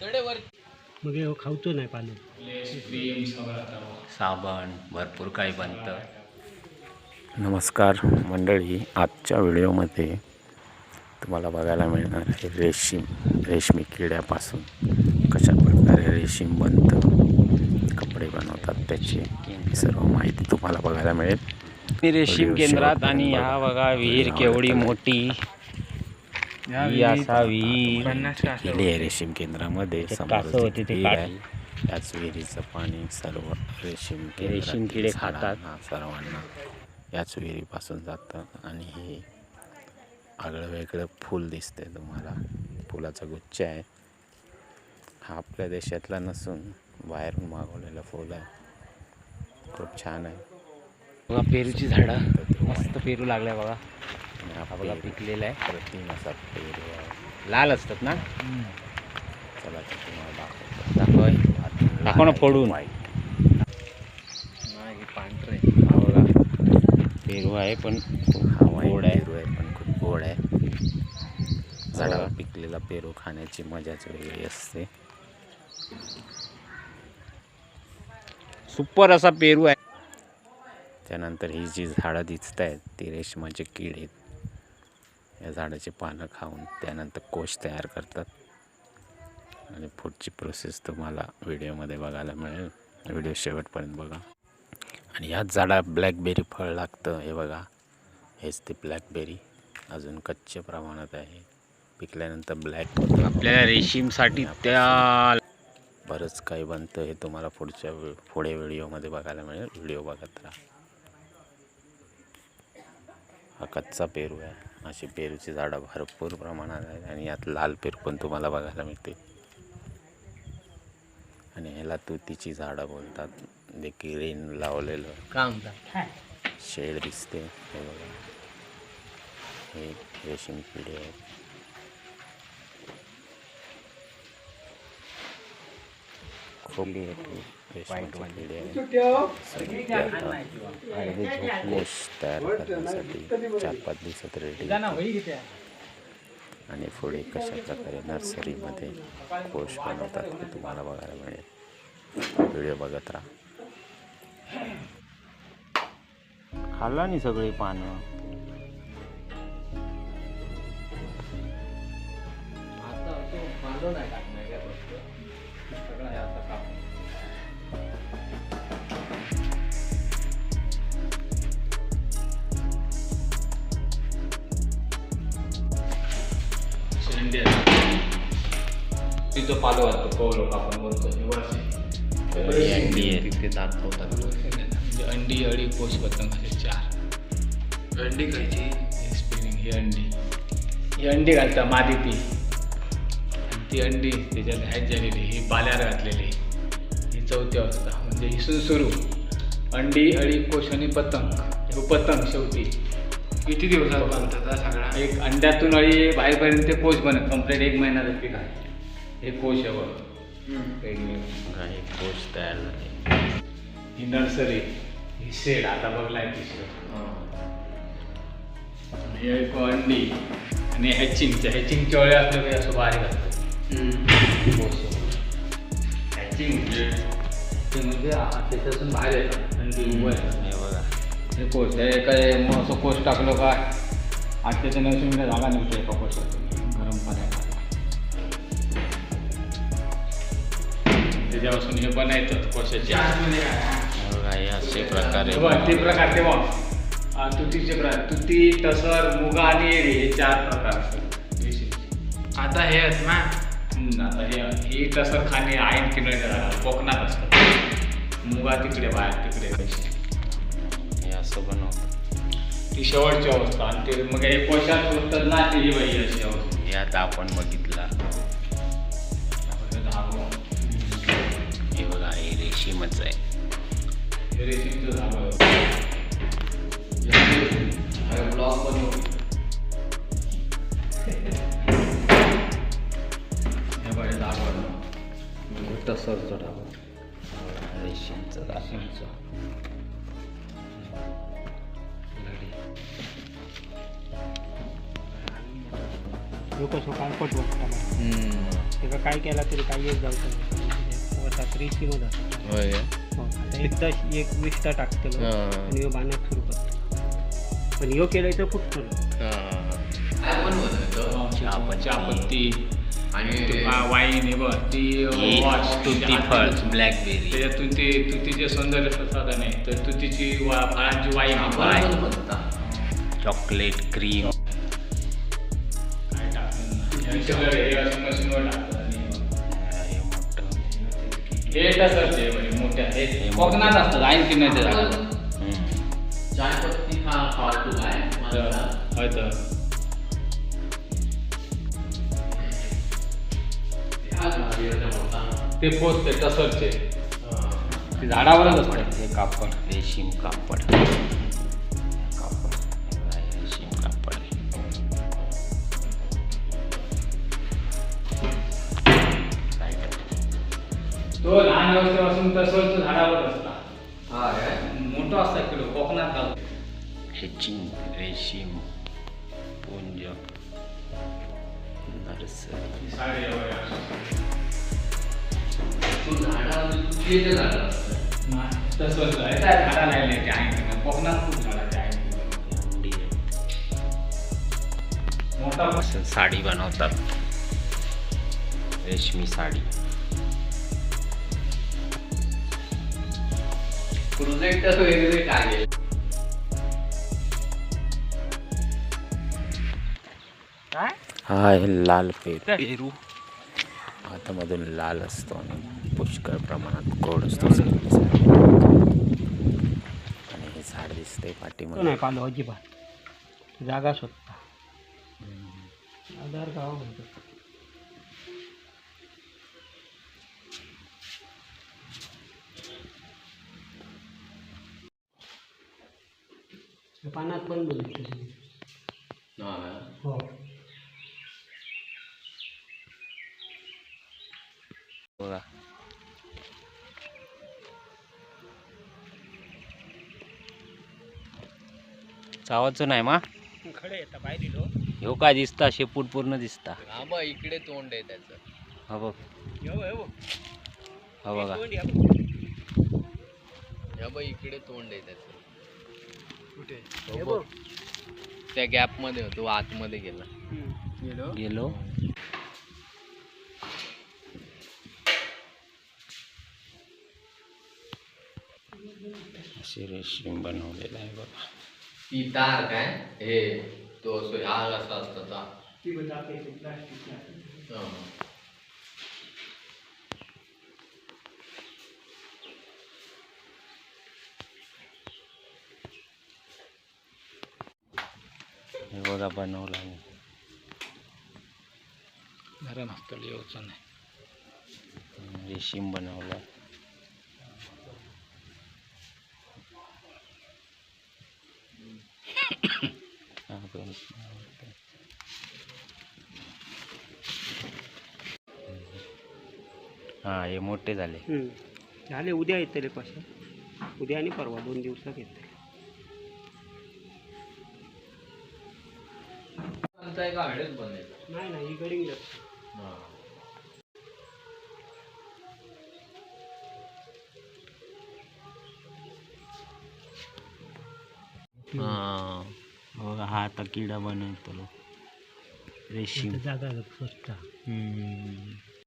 मग हे खावचो नाही पाणी? साबण भरपूर काही बनतं. नमस्कार मंडळी आजच्या व्हिडिओमध्ये तुम्हाला बघायला मिळणार आहे रेशीम रेशमी किड्यापासून कशा प्रकारे रेशीम बनतं कपडे बनवतात त्याची सर्व माहिती तुम्हाला बघायला मिळेल. मी रेशीम केंद्रात आणि ह्या बघा. बघा विहीर केवढी मोठी. ही असा विहीर केली आहे रेशीम केंद्रामध्ये कासव होती ते. त्याच विहिरीचं पाणी सर्व रेशीम रेशीम किडे खातात. सर्वांना याच विहिरीपासून जातं. आणि हे आगळं वेगळं फूल दिसतंय तुम्हाला. फुलाचा गुच्छ आहे. हा आपल्या देशातला नसून बाहेरून मागवलेला फूल आहे. खूप छान आहे. बघा पेरूची झाडं. मस्त पेरू लागलाय बघा. हा बघा पेरू. पिकलेला आहे. प्रतिम असा पेरू आहे. लाल असतात ना? चला ते तुम्हाला दाखवतो. दाखवाय. आतून दाखव ना फोडून. white. पांढरे हा बघा. पेरू आहे पण हा गोड आहे. पेरू आहे पण खूप गोड आहे. झाडावर बघा. पिकलेला पेरू खाण्याची मजाच वेगळी असते. सुपर असा पेरू आहे. त्यानंतर ही जी झाडं दिसत आहेत ती रेशमाचे कीड आहेत. या झाडाची पानं खाऊन त्यानंतर कोश तयार करतात. आणि पुढची प्रोसेस तुम्हाला व्हिडिओमध्ये बघायला मिळेल. व्हिडिओ शेवटपर्यंत बघा. आणि ह्याच झाडा ब्लॅकबेरी फळ लागतं हे बघा. हेच ते ब्लॅकबेरी अजून कच्च्या प्रमाणात आहे. पिकल्यानंतर ब्लॅक होतं. आपल्याला रेशीमसाठी त्या बरंच काही बनतं हे तुम्हाला पुढच्या पुढे व्हिडिओमध्ये बघायला मिळेल. व्हिडिओ बघत राहा. हा कच्चा पेरू आहे. अशी पेरूची झाडं भरपूर प्रमाणात आहेत आणि यात लाल पेरू पण तुम्हाला बघायला मिळते आणि ह्याला तुतीची झाडं बोलतात. जे किरीन लावलेलं. काम शेड दिसते. हे बघा. हे रेशीम किडे आहेत. खूप रेशमाचे किडे आहेत तयार करण्यासाठी चार पाच दिवसात रेडी आणि पुढे कशा प्रकारे नर्सरीमध्ये कोश बनवतात ते तुम्हाला बघायला मिळेल व्हिडिओ बघत राहा खाल्ला नाही सगळी पानं तिथं पालो वाटतो कौलोक आपण बोलतो हे वर्षी ही अंडी आहे तिथे दाखवतात. म्हणजे अंडी अडी कोश पतंग असे चार. अंडी खायची? हे स्पिनिंग ही अंडी ही अंडी घालता मादी ती. ती अंडी त्याच्यात हॅच झालेली ही बाल्यार घातलेली. ही चौथी अवस्था. म्हणजे हिसून सुरू. अंडी अळी कोश आणि पतंग. हे पतंग शेवटी. किती दिवसात बनतात सगळा? एक अंड्यातून अळी बाहेरपर्यंत ते कोश बनत कंप्लीट एक महिन्याचं पीक आहे. हे कोश आहे बघ. कोश तयार झाले. ही नर्सरी ही शेड आता बघलाय शेड हे. एक अंडी आणि हॅचिंगच्या हॅचिंगच्या वेळी आपलं काही असं बारीक असतं हॅचिंग म्हणजे ते म्हणजे आ- त्याच्यातून बाहेर येतात. आणि ते उभं येतात. हे बघा हे कोश हे काय मग असं कोश टाकलं का आठ ते नऊशे मिनिटं जागा निघते एका कोशातून गरम पाण्यात. त्याच्यापासून हे बनायचं हे असे प्रकारे. हे ते प्रकार ते बघ तुतीचे प्रकार. तुती टसर मुगा आणि एरी हे चार प्रकार. असतात. आता हे आहेत ना? आता हे ही टसर खाणे किनळच्या झाडाला कोकणात असतात मुगा तिकडे बाहेर तिकडे. रेशीम. असं बनवतात. ती शेवटची अवस्था. आणि ते मग हे पोशाख होतात ना ती ही बाई अशी अवस्था. हे आता आपण बघितला. हे बघा हे रेशीमच आहे. हे रेशीमचं धागो ब्लॉक धागो रेशीमचं रेशीमचं. कसं काळपट वाटतात तेव्हा काय केला तरी काही एक जाऊ असतात होय. हो, आता एकदा एक विष्टा टाकतलो. आणि ह्यो बांधण्याक सुरू करतो. पण ह्यो केलं तर फुटतो चहापत्ती चहापत्ती आणि वाईन हे बघ ती वॉच तुती फळ ब्लॅकबेरी त्याच्यातून ते तुतीचे सौंदर्य प्रसाधन आहे तर तुतीची वा फळांची वाईन आहे. चॉकलेट क्रीम काय हे मशीनवर आहे मोठ्या हे कोकणात असतात ऐंशी नाही ते हा फालतू मला होय तर. ते पोचते तसंच आहे ते झाडावरच असतात हे कापड रेशीम कापड कापड. रेशीम कापड तो लहान व्यवस्थेपासून तसंच तो झाडावर असता. हा काय मोठं असतात किलो कोकणात घालतो. हेचिंग रेशीम पुंज. असं साडी बनवतात. रेशमी साडी. प्रोजेक्ट वेगळे काय हा आहे लाल पेरू. पेरू. हातामधून लाल असतो आणि पुष्कळ प्रमाणात गोड असतो. आणि हे झाड दिसते पाठीमध्ये नाही पालो अजिबात. जागा स्वतः. आधार गाव म्हणतो. पानात पण बघितलं हा. चावाचं नाही मा. खडे दिलो ह्यो काय दिसता? शेपूट पूर्ण दिसता. हा बघ इकडे तोंड आहे त्याचं. हा बघ. हा बघा इकडे तोंड आहे त्याचं. कुठे हो बघ. त्या गॅपमध्ये होतो आतमध्ये गेला. गेलो. गेलो. अशी रेशीम बनवलेला आहे बघा. ती तार काय? हे तो असं हा असा असतो ता. ती बताते प्लास्टिक हा. हे बघा बनवला मी घरा नसतं येऊचं नाही. रेशीम बनवला. हा हा मोठे झाले. झाले उद्या येतले कसे उद्या आणि परवा दोन दिवसात येते नाही नाही ही गडिंग. हा. बघा हा आता किडा बनवतो. रेशीम. जागा.